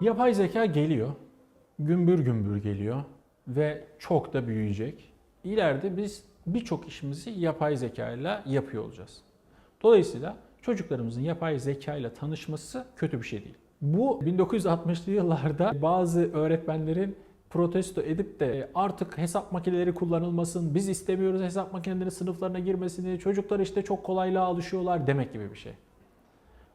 Yapay zeka geliyor. Gümbür gümbür geliyor ve çok da büyüyecek. İleride biz birçok işimizi yapay zeka ile yapıyor olacağız. Dolayısıyla çocuklarımızın yapay zeka ile tanışması kötü bir şey değil. Bu 1960'lı yıllarda bazı öğretmenlerin protesto edip de artık hesap makineleri kullanılmasın, biz istemiyoruz hesap makineleri sınıflarına girmesini, çocuklar işte çok kolaylığa alışıyorlar demek gibi bir şey.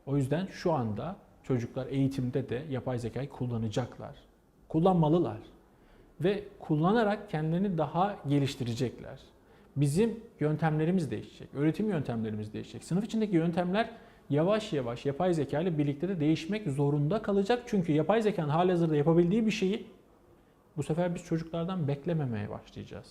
O yüzden şu anda çocuklar eğitimde de yapay zekayı kullanacaklar. Kullanmalılar. Ve kullanarak kendilerini daha geliştirecekler. Bizim yöntemlerimiz değişecek. Öğretim yöntemlerimiz değişecek. Sınıf içindeki yöntemler yavaş yavaş yapay zeka ile birlikte de değişmek zorunda kalacak. Çünkü yapay zekanın halihazırda yapabildiği bir şeyi bu sefer biz çocuklardan beklememeye başlayacağız.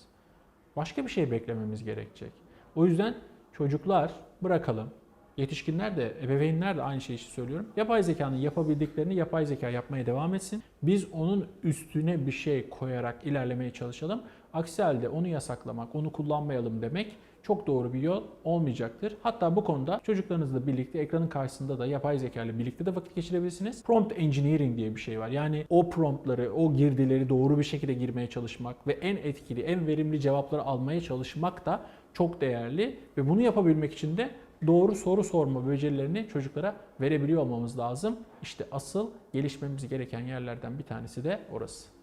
Başka bir şey beklememiz gerekecek. O yüzden çocuklar bırakalım. Yetişkinler de, ebeveynler de aynı şeyi söylüyorum. Yapay zekanın yapabildiklerini yapay zeka yapmaya devam etsin. Biz onun üstüne bir şey koyarak ilerlemeye çalışalım. Aksi halde onu yasaklamak, onu kullanmayalım demek çok doğru bir yol olmayacaktır. Hatta bu konuda çocuklarınızla birlikte ekranın karşısında da yapay zeka ile birlikte de vakit geçirebilirsiniz. Prompt engineering diye bir şey var. Yani o promptları, o girdileri doğru bir şekilde girmeye çalışmak ve en etkili, en verimli cevapları almaya çalışmak da çok değerli ve bunu yapabilmek için de doğru soru sorma becerilerini çocuklara verebiliyor olmamız lazım. İşte asıl gelişmemiz gereken yerlerden bir tanesi de orası.